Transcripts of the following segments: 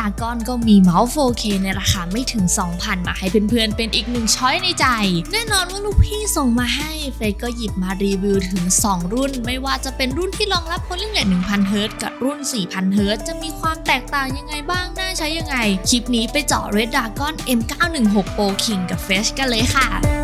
ดากอนก็มีเมาส์ 4K ในราคาไม่ถึง 2,000 มาให้เพื่อนๆ เป็นอีกหนึ่งช้อยในใจ แน่นอนว่าลูกพี่ส่งมาให้เฟยก็หยิบมารีวิวถึง 2 รุ่น ไม่ว่าจะเป็นรุ่นที่รองรับ polling rate 1,000เฮิรตซ์กับรุ่น 4,000เฮิรตซ์จะมีความแตกต่างยังไงบ้าง น่าใช้ยังไง คลิปนี้ไปเจาะ Red Dragon M916 Pro King กับ Fresh กันเลยค่ะ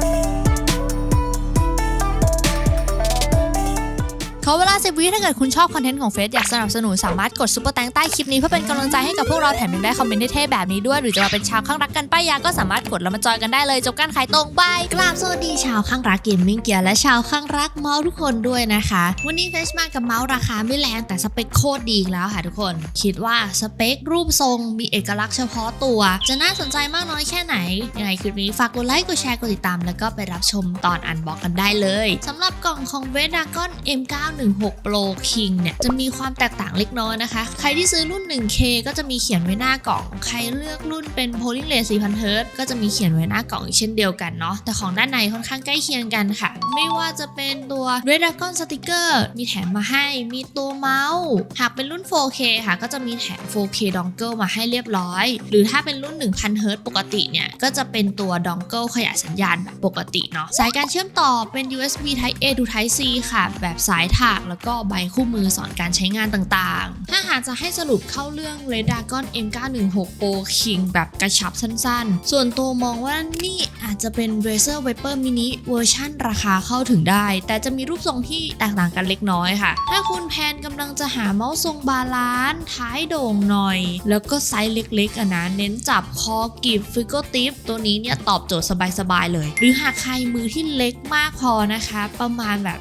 ขอเวลาสิบวิถ้าเกิดคุณชอบคอนเทนต์ของเฟซอยากสนับสนุนสามารถกดซุปเปอร์แตงใต้คลิปนี้เพื่อเป็นกำลังใจให้กับพวกเราแถมยังได้คอมเมนต์เท่แบบนี้ด้วย หรือจะมาเป็นชาวข้างรักกันป้ายยาก็สามารถกดแล้วมาจอยกันได้เลยจบการขายตรงบายกราบสวัสดีชาวข้างรักเกมมิ่งเกียร์และชาวข้างรักเมาส์ทุกคนด้วยนะคะ วันนี้เฟซมากับเมาส์ราคาไม่แรงแต่สเปคโคตรดีแล้วค่ะทุกคน คิดว่าสเปครูปทรงมีเอกลักษณ์เฉพาะตัว จะน่าสนใจมากน้อยแค่ไหนยังไงคลิปนี้ฝากกดไลค์กดแชร์กดติดตาม แล้วก็ไปรับชมตอนอันบอกกันได้เลยสำหรับกล่องของเวดากอน M9 16 Pro King เนี่ยจะมีความแตกต่างเล็กน้อยนะคะ ใครที่ซื้อรุ่น 1K ก็จะมีเขียนไว้หน้ากล่อง ใครเลือกรุ่นเป็น Polling 4000 Hz ก็จะมีเขียนไว้หน้ากล่องเช่นเดียวกันเนาะแต่ของด้านในค่อนข้างใกล้เคียงกันค่ะ ไม่ว่าจะเป็นตัว Redagon Sticker มีแถมมาให้มีตัวเมาส์หากเป็นรุ่น 4K ค่ะ ก็จะมีแถม 4K Dongle มาให้เรียบร้อย หรือถ้าเป็นรุ่น 1000 Hz ปกติเนี่ยก็จะเป็นตัว Dongle ขยายสัญญาณแบบปกติเนาะสายการเชื่อมต่อเป็น USB Type A to Type C ค่ะ แบบสายไทาก แล้วก็ใบคู่มือสอนการใช้งานต่างๆ ถ้าหากจะให้สรุปเข้าเรื่อง Red Dragon M916 Pro King แบบกระชับสั้นๆ ส่วนตัวมองว่านี่อาจจะเป็น Razer Viper Mini เวอร์ชั่นราคาเข้าถึงได้ แต่จะมีรูปทรงที่แตกต่างกันเล็กน้อยค่ะ ถ้าคุณแพนกำลังจะหาเมาส์ทรงบาลานซ์ท้ายโด่งหน่อย แล้วก็ไซส์เล็กๆอะนะเน้นจับคอกีบฟิกโกติฟตัวนี้เนี่ยตอบโจทย์สบายๆเลย หรือหากใครมือที่เล็กมากพอนะคะ ประมาณแบบ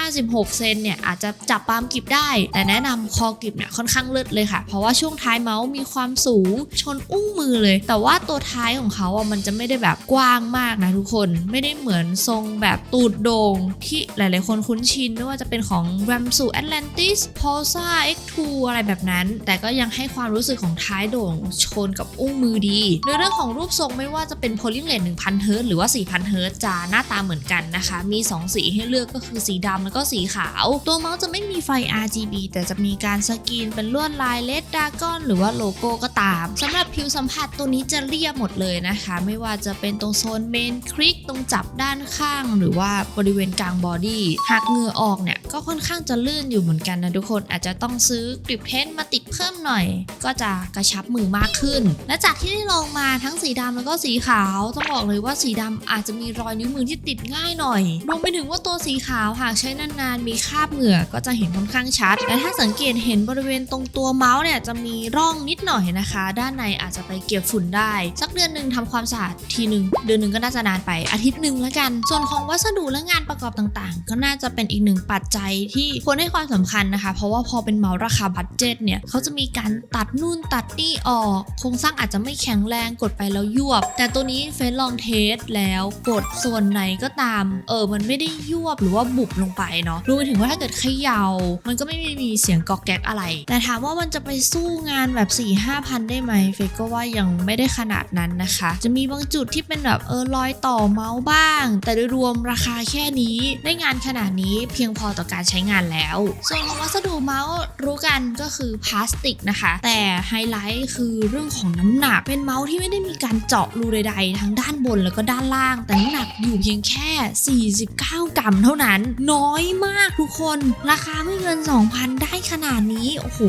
15-16 เซนเนี่ยอาจจะจับปามกิบได้ แต่แนะนำคอกิบเนี่ยค่อนข้างเลิศเลยค่ะ เพราะว่าช่วงท้ายเมาส์มีความสูงชนอุ้งมือเลย แต่ว่าตัวท้ายของเขาอะมันจะไม่ได้แบบกว้างมากนะทุกคนไม่ได้เหมือนทรงแบบตูดโด่งที่หลาย ๆ คนคุ้นชินไม่ว่าจะเป็นของ r a m s u Atlantis Pulsar X2 อะไรแบบนั้น แต่ก็ยังให้ความรู้สึกของท้ายโด่งชนกับอุ้งมือดีในเรื่องของรูปทรงไม่ว่าจะเป็น Polling Rate 1,000 Hz หรือว่า4,000 Hz จะหน้าตาเหมือนกันนะคะ มี 2 สีให้เลือกก็คือสีดำแล้วก็สีขาวตัวเมาส์จะไม่มีไฟ RGB แต่จะมีการสกรีนเป็นลวดลายเลดดากอนหรือว่าโลโก้ก็ตามสำหรับผิวสัมผัสตัวนี้จะเรียบหมดเลยนะคะ ไม่ว่าจะเป็นตรงโซนเมนคลิกตรงจับด้านข้าง หรือว่าบริเวณกลางบอดี้หากเหงื่อออกเนี่ยก็ค่อนข้างจะลื่นอยู่เหมือนกันนะทุกคนอาจจะต้องซื้อกริปเทนมาติดเพิ่มหน่อย ก็จะกระชับมือมากขึ้น และจากที่ได้ลองมาทั้งสีดำแล้วก็สีขาวต้องบอกเลยว่าสีดำอาจจะมีรอยนิ้วมือที่ติดง่ายหน่อยรวมไปถึงว่าตัวสีขาวหากใช้นานๆมีคราบเหงื่อก็จะเห็นค่อนข้างชัด และถ้าสังเกตเห็นบริเวณตรงตัวเมาส์เนี่ยจะมีร่องนิดหน่อยนะคะ ด้านในอาจจะไปเก็บฝุ่นได้ สักเดือนหนึ่งทำความสะอาดทีหนึ่งเดือนหนึ่งก็น่าจะนานไปอาทิตย์หนึ่งแล้วกัน ส่วนของวัสดุและงานประกอบต่างๆ ก็น่าจะเป็นอีกหนึ่งปัจจัยที่ควรให้ความสำคัญนะคะ เพราะว่าพอเป็นเมาส์ราคาบัตเจ็ตเนี่ยเขาจะมีการตัดนู่นตัดนี่ออก โครงสร้างอาจจะไม่แข็งแรงกดไปแล้วยวบ แต่ตัวนี้เฟซลองเทสแล้วกดส่วนไหนก็ตาม เออมันไม่ได้ยวบหรือว่าบุบลงไปเนาะรวมไปถึงว่าถ้าเกิดเขย่า มันก็ไม่มีเสียงกอกแก๊กอะไร แต่ถามว่ามันจะไปสู้งานแบบ4ี่ห้าพันได้ไหมเฟซก็ว่ายังไม่ได้ขนาดนั้นนะคะ จะมีบางจุดที่เป็นแบบเออรอยต่อเมาส์บ้าง แต่โดยรวมราคาแค่นี้ได้งานขนาดนี้เพียงพอต่อการใช้งานแล้ว ส่วนของวัสดุเมาส์รู้กันก็คือพลาสติกนะคะ แต่ไฮไลท์คือเรื่องของน้ำหนักเป็นเมาส์ที่ไม่ได้มีการเจาะรูใดๆทั้งด้านบนแล้วก็ด้านล่าง แต่น้ำหนักอยู่เพียงแค่ 49 กรัมเท่านั้น น้อยมากทุกคนราคาไม่เกิน 2,000 ได้ขนาดนี้ โอ้โห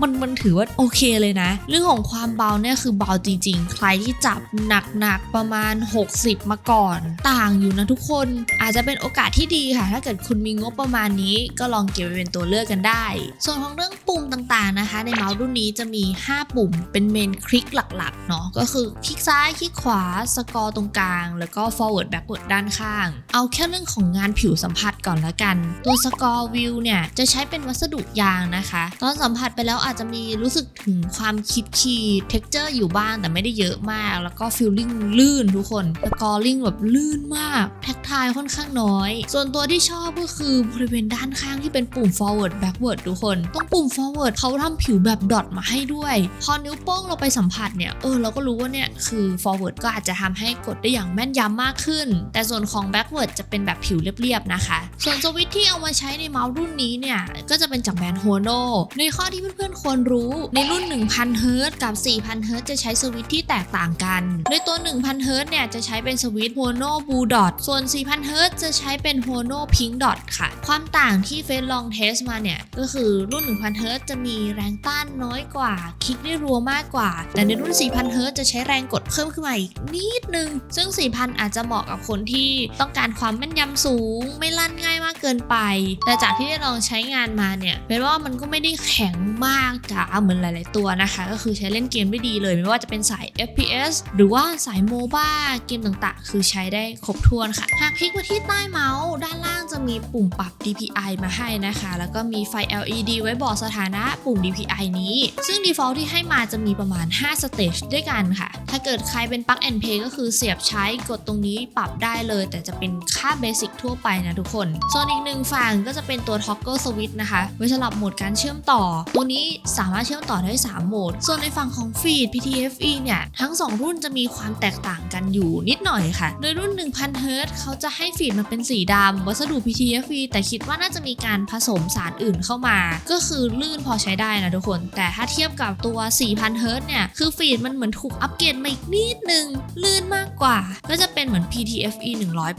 มันมันถือว่าโอเคเลยนะ เรื่องของความเบาเนี่ยคือเบาจริง ๆ ใครที่จับหนักๆประมาณ 60 มาก่อน ต่างอยู่นะทุกคนอาจจะเป็นโอกาสที่ดีค่ะ ถ้าเกิดคุณมีงบประมาณนี้ก็ลองเก็บไว้เป็นตัวเลือกกันได้ ส่วนของเรื่องปุ่มต่างๆนะคะ ในเมาส์รุ่นนี้จะมี 5 ปุ่มเป็นเมนคลิกหลักๆเนาะก็คือคลิกซ้ายคลิกขวาสกอร์ตรงกลาง แล้วก็ forward backward ด้านข้าง เอาแค่เรื่องของงานผิวสัมผัสก่อนละกัน ตัวสกอร์วิวเนี่ยจะใช้เป็นวัสดุยางนะคะ ตอนสัมผัสไปแล้วอาจจะมีรู้สึกถึงความคิดขีเท็กเจอร์อยู่บ้างแต่ไม่ได้เยอะมาก แล้วก็ฟิลลิ่งลื่นทุกคนสกอร์ลิ่งแบบลื่นมาก แท็กทายค่อนข้างน้อย ส่วนตัวที่ชอบก็คือบริเวณด้านข้างที่เป็นปุ่ม forward backward ทุกคนตรงปุ่ม forward เขาทำผิวแบบดอทมาให้ด้วย พอนิ้วโป้งเราไปสัมผัสเนี่ย เออเราก็รู้ว่าเนี่ยคือ forward ก็อาจจะทำให้กดได้อย่างแม่นยำมากขึ้น แต่ส่วนของ backward จะเป็นแบบผิวเรียบๆนะคะ ส่วนสวิตที่เอามาใช้ในเมาส์รุ่นนี้เนี่ยก็จะเป็นจากแบรนด์ h o n o ในข้อที่เพื่อนควรรู้ ในรุ่น 1000 h z กับ 4000 h z จะใช้สวิตช์ที่แตกต่างกัน โดยตัว 1000 h z เนี่ยจะใช้เป็นสวิตช์ h o n o Blue Dot ส่วน 4000 h z จะใช้เป็น h o n o Pink Dot ค่ะ ความต่างที่เฟซลองเทสมาเนี่ย ก็คือรุ่น 1000 h z จะมีแรงต้านน้อยกว่า คลิกได้รัวมากกว่า แต่ในรุ่น 4000 h z จะใช้แรงกดเพิ่มขึ้นมาอีกนิดนึง ซึ่ง 4000 อาจจะเหมาะกับคนที่ต้องการความแม่นยำสูง ไม่ลั่นง่ายมากเกินไป แต่จากที่ได้ลองใช้งานมาเนี่ยเป็นว่ามันก็ไม่ได้แข็งมากจ๋าเหมือนหลาย ๆ ตัวนะคะ ก็คือใช้เล่นเกมได้ดีเลย ไม่ว่าจะเป็นสาย FPS หรือว่าสายโมบ้าเกมต่าง ๆ คือใช้ได้ครบถ้วนค่ะ หากคลิกมาที่ใต้เมาส์ด้านล่างจะ มีปุ่มปรับ DPI มาให้นะคะ แล้วก็มีไฟ LED ไว้บอกสถานะปุ่ม DPI นี้ ซึ่ง default ที่ให้มาจะมีประมาณ5สเตจด้วยกันค่ะ ถ้าเกิดใครเป็น plug and play ก็คือเสียบใช้กดตรงนี้ปรับได้เลย แต่จะเป็นค่าเบสิกทั่วไปนะทุกคน ส่วนอีกหนึ่งฝั่งก็จะเป็นตัว toggle switch นะคะ ไว้สลับโหมดการเชื่อมต่อ ตัวนี้สามารถเชื่อมต่อได้ 3 โหมด ส่วนในฝั่งของ feed PTFE เนี่ย ทั้ง 2 รุ่นจะมีความแตกต่างกันอยู่นิดหน่อยค่ะ โดยรุ่น 1000 Hz เขาจะให้ฟีดมันเป็นสีดำวัสดุ PTFE แต่คิดว่าน่าจะมีการผสมสารอื่นเข้ามา ก็คือลื่นพอใช้ได้นะทุกคน แต่ถ้าเทียบกับตัว 4000 Hz เนี่ย คือฟีดมันเหมือนถูกอัปเกรดมาอีกนิดนึง ลื่นมากกว่า ก็จะเป็นเหมือน PTFE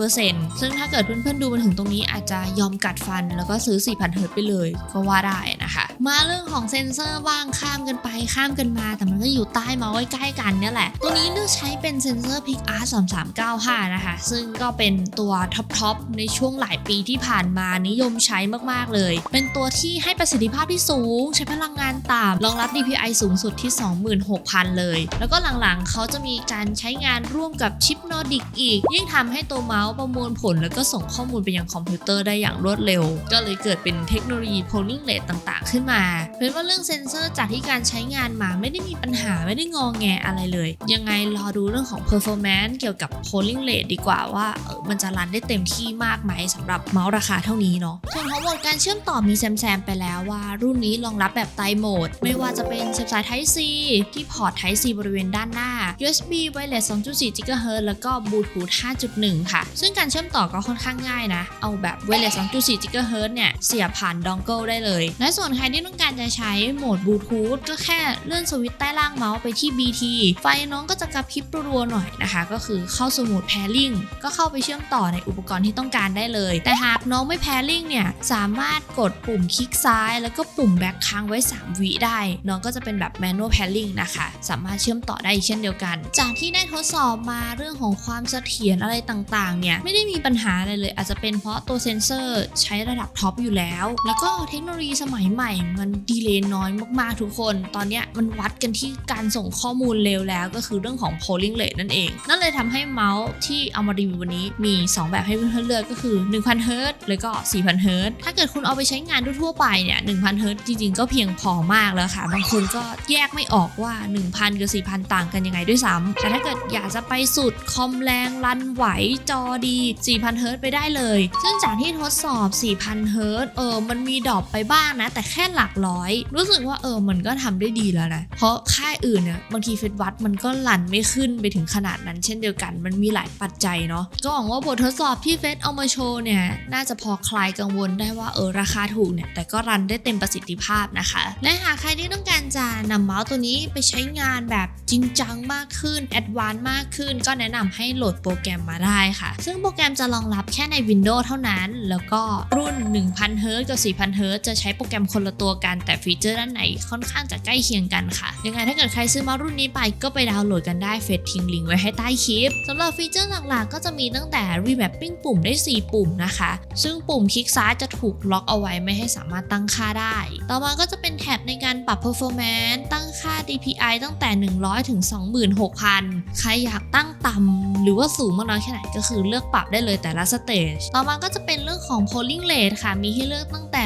100%ซึ่งถ้าเกิดเพื่อนๆดูมาถึงตรงนี้อาจจะยอมกัดฟัน แล้วก็ซื้อ 4000 Hz ไปเลยก็ว่าได้นะคะ มาเรื่องของเซนเซอร์บ้างข้ามกันไปข้ามกันมา แต่มันก็อยู่ใต้มาส์ใกล้ๆกันเนี่ยแหละ ตัวนี้เลือกใช้เป็นเซนเซอร์ PixArt 3395นะคะ ซึ่งก็เป็นตัวท็อปๆในช่วงหลายปีที่ผ่านมานิยมใช้มากๆเลย เป็นตัวที่ให้ประสิทธิภาพที่สูง ใช้พลังงานต่ำรองรับ DPI สูงสุดที่ 26,000 เลย แล้วก็หลังๆเขาจะมีการใช้งานร่วมกับชิปนอดิกอีก ยิ่งทำให้ตัวเมาส์ประมวลผล แล้วก็ส่งข้อมูลไปยังคอมพิวเตอร์ได้อย่างรวดเร็ว ก็เลยเกิดเป็นเทคโนโลยี polling rate ต่างๆ ขึ้นมา เป็นว่าเรื่องเซนเซอร์จากที่การใช้งานมาไม่ได้มีปัญหาไม่ได้งองแงอะไรเลย ยังไงรอดูเรื่องของ performance เกี่ยวกับ polling rate ดีกว่าว่าเออมันจะรันได้เต็มที่มากไหมสำหรับเมาส์ราคาเท่านี้เนาะส่วนของโหมดการเชื่อมต่อมีแซมๆไปแล้วว่า รุ่นนี้รองรับแบบไตรโหมด ไม่ว่าจะเป็นเสียบสาย Type C ที่พอร์ต Type C บริเวณด้านหน้า USB Wireless 2.4 GHz แล้วก็ Bluetooth 5.1 ค่ะ ซึ่งการเชื่อมต่อก็ค่อนข้างง่ายนะ เอาแบบ Wireless 2.4 GHz เนี่ย เสียบผ่านดองเกิลได้เลย และส่วนใครที่ต้องการจะใช้โหมด Bluetooth ก็แค่เลื่อนสวิตช์ใต้ล่างเมาส์ไปที่ BT ไฟน้องก็จะกระพริบรัวๆหน่อยนะคะ ก็คือเข้าสู่โหมด Pairing ก็เข้าไปเชื่อมต่อในอุปกรณ์ที่ต้องการได้เลย แต่หากน้องไม่ Pairing เนี่ยสามารถกดปุ่มคลิกซ้าย แล้วก็ปุ่มแบ็คค้างไว้ 3 วิได้ น้องก็จะเป็นแบบ Manual Pairing นะคะ สามารถเชื่อมต่อได้อีกเช่นเดียวกัน จากที่ได้ทดสอบมาเรื่องของความเสถียรอะไรต่างๆเนี่ยไม่ได้มีปัญหาอะไรเลย อาจจะเป็นเพราะตัวเซนเซอร์ใช้ระดับท็อปอยู่แล้ว แล้วก็เทคโนโลยีสมัยใหม่มันดีเลย์น้อยมากๆทุกคน ตอนเนี้ยมันวัดกันที่การส่งข้อมูลเร็วแล้ว ก็คือเรื่องของ polling rate นั่นเอง นั่นเลยทำให้เมาส์ที่เอามารีวิววันนี้มี 2 แบบให้เพื่อนๆเลือกก็คือ1000 Hz แล้วก็ 4000 Hz ถ้าเกิดคุณเอาไปใช้งานทั่วไปเนี่ย 1000 Hz จริงๆ ก็เพียงพอมากแล้วค่ะ บางคนก็แยกไม่ออกว่า 1000 กับ 4000 ต่างกันยังไงด้วยซ้ำแต่ถ้าเกิดอยากจะไปสุดคอมแรงรันไหวจอดี 4000 Hz ไปได้เลย ซึ่งจากที่ทดสอบ 4000 Hz เออ มันมีดรอปไปบ้างนะ แต่แค่หลักร้อย รู้สึกว่าเออ มันก็ทำได้ดีแล้วนะ เพราะค่ายอื่นเนี่ยบางทีเฟซวัดมันก็ลันไม่ขึ้นไปถึงขนาดนั้น เช่นเดียวกัน มันมีหลายปัจจัยเนาะ ก็หวังว่าบททดสอบที่เฟซเอามาโชว์เนี่ยน่าจะพอคลายกังวลได้ว่าเออราคาถูกเนี่ยแต่ก็รันได้เต็มประสิทธิภาพนะคะ และหากใครที่ต้องการจะนำเมาส์ตัวนี้ไปใช้งานแบบจริงจังมากขึ้นแอดวานซ์มากขึ้น ก็แนะนำให้โหลดโปรแกรมมาได้ค่ะ ซึ่งโปรแกรมจะรองรับแค่ใน Windows เท่านั้น แล้วก็รุ่น 1000 Hz กับ 4000 Hz จะใช้โปรแกรมคนละตัวกัน แต่ฟีเจอร์ด้านไหนค่อนข้างจะใกล้เคียงกันค่ะ ยังไงถ้าเกิดใครซื้อเมาส์รุ่นนี้ไปก็ไปดาวน์โหลดกันได้เฟซทิ้งลิงก์ไว้ให้ใต้คลิปสำหรับฟีเจอร์หลักๆ ก็จะมีตั้งแต่ remapping ปุ่มได้ 4 ปุ่มนะคะซึ่งปุ่มคลิกซ้ายจะถูกล็อกเอาไว้ไม่ให้สามารถตั้งค่าได้ ต่อมาก็จะเป็นแท็บในการปรับ performance ตั้งค่า DPI ตั้งแต่ 100 ถึง 26,000 ใครอยากตั้งต่ำหรือว่าสูงมากน้อยแค่ไหนก็คือเลือกปรับได้เลยแต่ละสเตจ ต่อมาก็จะเป็นเรื่องของ polling rate ค่ะ มีให้เลือกตั้งแต่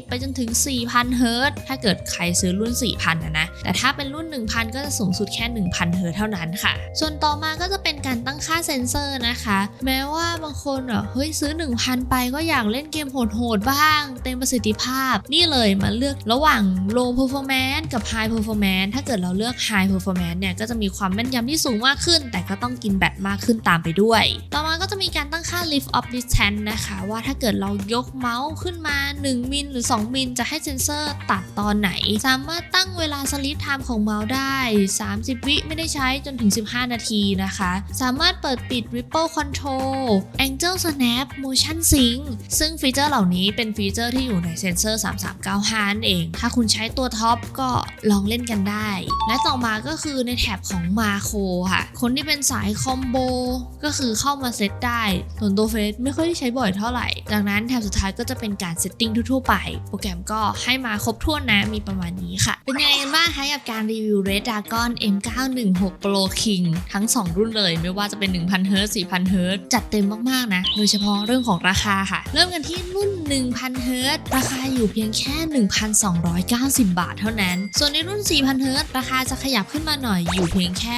120 ไปจนถึง 4,000 Hz ถ้าเกิดใครซื้อรุ่น 4,000นะนะ แต่ถ้าเป็นรุ่น 1,000 ก็จะสูงสุดแค่ 1,000 Hz เท่านั้นค่ะ ส่วนต่อมาก็จะเป็นการตั้งค่าเซนเซอร์นะคะ แม้ว่าบางคนอะเฮ้ยซื้อ 1,000 ไปก็อยากเล่นเกมโหดๆบ้าง เต็มประสิทธิภาพ นี่เลยมาเลือกระหว่าง low performance กับ high performance ถ้าเกิดเราเลือก high performance เนี่ยก็จะมีความแม่นยำที่สูงมากขึ้น แต่ก็ต้องกินแบตมากขึ้นตามไปด้วย ต่อมาก็จะมีการตั้งค่า lift off distance นะคะว่าถ้าเกิดเรายกเมาส์ขึ้นมา 1 มิลหรือ 2 มิลจะให้เซนเซอร์ตัดตอนไหน สามารถตั้งเวลา Sleep Time ของเมาส์ได้ 30 วิไม่ได้ใช้จนถึง 15 นาทีนะคะ สามารถเปิดปิด Ripple Control Angle Snap Motion Sync ซึ่งฟีเจอร์เหล่านี้เป็นฟีเจอร์ที่อยู่ในเซนเซอร์ 3395นั่นเอง ถ้าคุณใช้ตัวท็อปก็ลองเล่นกันได้ และต่อมาก็คือในแถบของมาโคค่ะ คนที่เป็นสายคอมโบก็คือเข้ามาเซตได้ส่วนตัวเฟซไม่ค่อยได้ใช้บ่อยเท่าไหร่ ดังนั้นแถบสุดท้ายก็จะเป็นการเซตติ้งทั่วๆไป โปรแกรมก็ให้มาครบถ้วนนะมีประมาณนี้ค่ะ เป็นยังไงกันบ้างคะกับการรีวิว Red Dragon M916 Pro King ทั้ง 2 รุ่นเลย ไม่ว่าจะเป็น 1000 Hz 4000 Hz จัดเต็มมากๆนะ โดยเฉพาะเรื่องของราคาค่ะ เริ่มกันที่รุ่น 1000เฮิรต์ราคาอยู่เพียงแค่ 1,290 บาทเท่านั้น ส่วนในรุ่น 4000เฮิราคาจะขยับขึ้นมาหน่อยอยู่เพียงแค่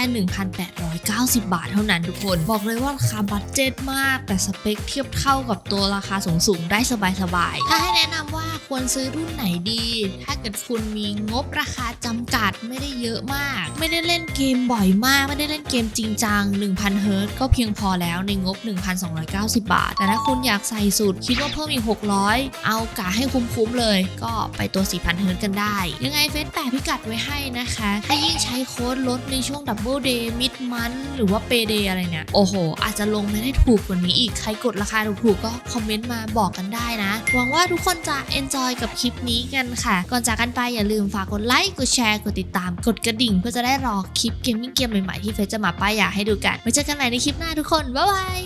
1,890 บาทเท่านั้นทุกคน บอกเลยว่าราคาบัตเจ็ตมาก แต่สเปคเทียบเท่ากับตัวราคาสูงๆได้สบายๆ ถ้าให้แนะนำว่า ควรซื้อรุ่นไหนดี ถ้าเกิดคุณมีงบราคาจำกัดไม่ได้เยอะมาก ไม่ได้เล่นเกมบ่อยมาก ไม่ได้เล่นเกมจริงจัง 1,000 เฮิร์ตก็เพียงพอแล้วในงบ 1,290 บาท แต่ถ้าคุณอยากใส่สุดคิดว่าเพิ่มอีก 600 เอากะให้คุ้มๆเลย ก็ไปตัว 4,000 เฮิร์ตกันได้ ยังไงเฟซแปะพิกัดไว้ให้นะคะ ถ้ายิ่งใช้โค้ดลดในช่วงดับเบิลเดย์มิดมันหรือว่าเปเดย์อะไรเนี่ย โอ้โห อาจจะลงไม่ได้ถูกกว่านี้อีก ใครกดราคาถูกๆก็คอมเมนต์มาบอกกันได้นะ หวังว่าทุกคนจะเอนจจอยกับคลิปนี้กันค่ะ ก่อนจากกันไปอย่าลืมฝากกดไลค์ กดแชร์ กดติดตาม กดกระดิ่ง เพื่อจะได้รอคลิปเกมมิ่งเกมใหม่ๆที่เฟซจะมาป้ายอยากให้ดูกันไว้เจอกันใหม่ในคลิปหน้าทุกคน บ๊ายบาย